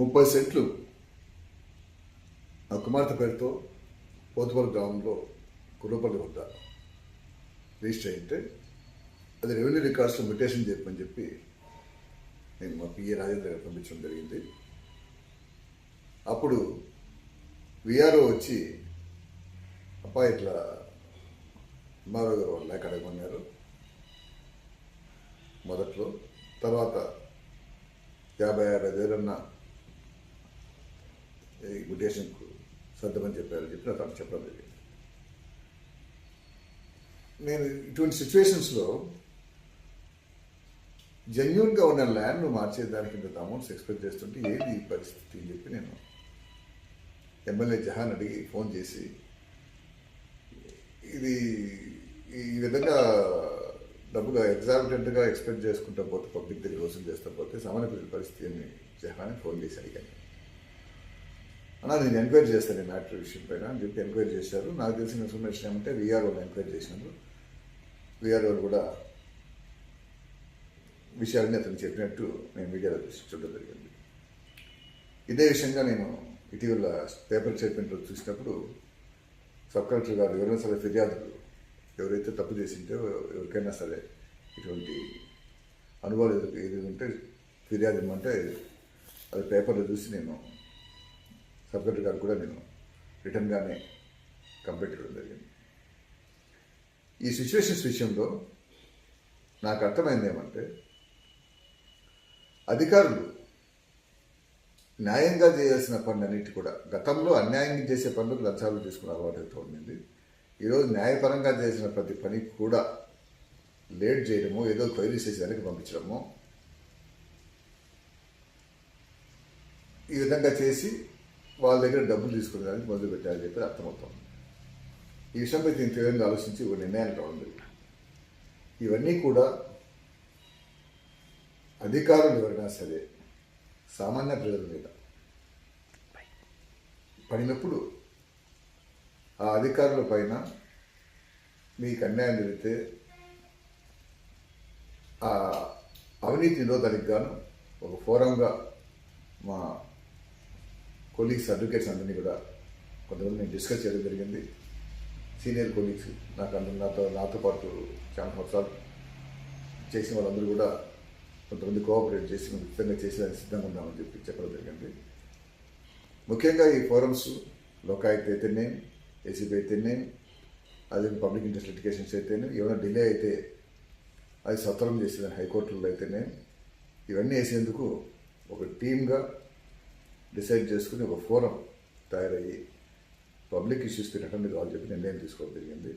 ముప్పై సెంట్లు నా కుమార్తె పేరుతో పోతుపల్లి గ్రామంలో కుర్రపల్లి వద్ద రిజిస్టర్ అయితే అది రెవెన్యూ రికార్డ్స్లో మ్యూటేషన్ చెప్పని చెప్పి నేను మా పిఏ రాజేంద్ర గారు పంపించడం జరిగింది. అప్పుడు విఆర్ఓ వచ్చి అప్పా ఇట్లా ఎంఆర్ఓ గారు వాళ్ళు లేక అడగమన్నారు. మొదట్లో తర్వాత యాభై అరవై వేలన్నా ఈ గుటేషన్కు సర్దమని చెప్పారు. చెప్పి నాకు తను చెప్పడం జరిగింది నేను ఇటువంటి సిచ్యువేషన్స్లో జెన్యున్గా ఉన్న ల్యాండ్ను మార్చేదానికి ఇంత అమౌంట్స్ ఎక్స్పెక్ట్ చేస్తుంటే ఏది ఈ పరిస్థితి అని చెప్పి నేను ఎమ్మెల్యే జహాన్ అడిగి ఫోన్ చేసి ఇది ఈ విధంగా డబ్బుగా ఎగ్జాబిటెంట్గా ఎక్స్పెక్ట్ చేసుకుంటా పోతే పబ్లిక్ దగ్గర వసూలు చేస్తా పోతే సామాన్య ప్రజల పరిస్థితి అని జహాన్ ఫోన్ చేసి అడిగాను. అన్నా నేను ఎంక్వైరీ చేస్తాను ఈ మ్యాటర్ విషయం పైన అని చెప్పి ఎంక్వైరీ చేశారు. నాకు తెలిసిన ఇన్ఫర్మేషన్ ఏమంటే విఆర్ఓని ఎంక్వైరీ చేసినారు. విఆర్ఓ కూడా విషయాలని అతను చెప్పినట్టు నేను మీడియాలో చూడడం జరిగింది. ఇదే విషయంగా నేను ఇటీవల పేపర్ స్టేట్మెంట్లో చూసినప్పుడు సబ్ కలెక్టర్ గారు ఎవరైనా సరే ఫిర్యాదులు ఎవరైతే తప్పు చేసింటే ఎవరికైనా సరే ఇటువంటి అనుభవాలు ఎదురు ఏది ఉంటే ఫిర్యాదు ఇమ్మంటే అది పేపర్లో చూసి నేను సబ్ కలెక్టర్ గారు కూడా నేను రిటర్న్గానే కంప్లీట్ చేయడం జరిగింది. ఈ సిచ్యువేషన్స్ విషయంలో నాకు అర్థమైంది ఏమంటే అధికారులు న్యాయంగా చేయాల్సిన పనులన్నిటి కూడా గతంలో అన్యాయంగా చేసే పనులకు లంచాలు తీసుకునే అలవాటు అయితే ఉండింది. ఈరోజు న్యాయపరంగా చేసిన ప్రతి పని కూడా లేట్ చేయడము ఏదో క్వైరీ చేసేదానికి పంపించడము ఈ విధంగా చేసి వాళ్ళ దగ్గర డబ్బులు తీసుకునేదానికి మొదలు పెట్టాలని చెప్పి అర్థమవుతుంది. ఈ విషయంపై దీని తీవ్రంగా ఆలోచించి ఒక నిర్ణయానికి రావడం జరిగింది. ఇవన్నీ కూడా అధికారులు ఎవరైనా సరే సామాన్య ప్రజల మీద పడినప్పుడు ఆ అధికారుల పైన మీకు అన్యాయం జరిగితే ఆ అవినీతి నిరోధానికి గాను ఒక ఫోరంగా మా కొలీగ్స్ అడ్వకేట్స్ అందరినీ కూడా కొంతమంది నేను డిస్కస్ చేయడం జరిగింది. సీనియర్ కొలీగ్స్ నాకు అందరూ నాతో నాతో పాటు చాలా సంవత్సరాలు చేసిన వాళ్ళందరూ కూడా కొంతమంది కోఆపరేట్ చేసి మేము ఖచ్చితంగా చేసేదానికి సిద్ధంగా ఉన్నామని చెప్పి చెప్పడం జరిగింది. ముఖ్యంగా ఈ ఫోరమ్స్ లోకాయుక్త అయితేనే ఏసీబీ అయితేనే అదే పబ్లిక్ ఇంట్రెస్ట్ లిటికేషన్స్ అయితేనే ఏమైనా డిలే అయితే అది సత్వరం చేసేదాన్ని హైకోర్టులో అయితేనే ఇవన్నీ వేసేందుకు ఒక టీమ్గా డిసైడ్ చేసుకుని ఒక ఫోరం తయారయ్యి పబ్లిక్ ఇష్యూస్కి రిటర్న్ వాళ్ళు చెప్పి నిర్ణయం తీసుకోవడం జరిగింది.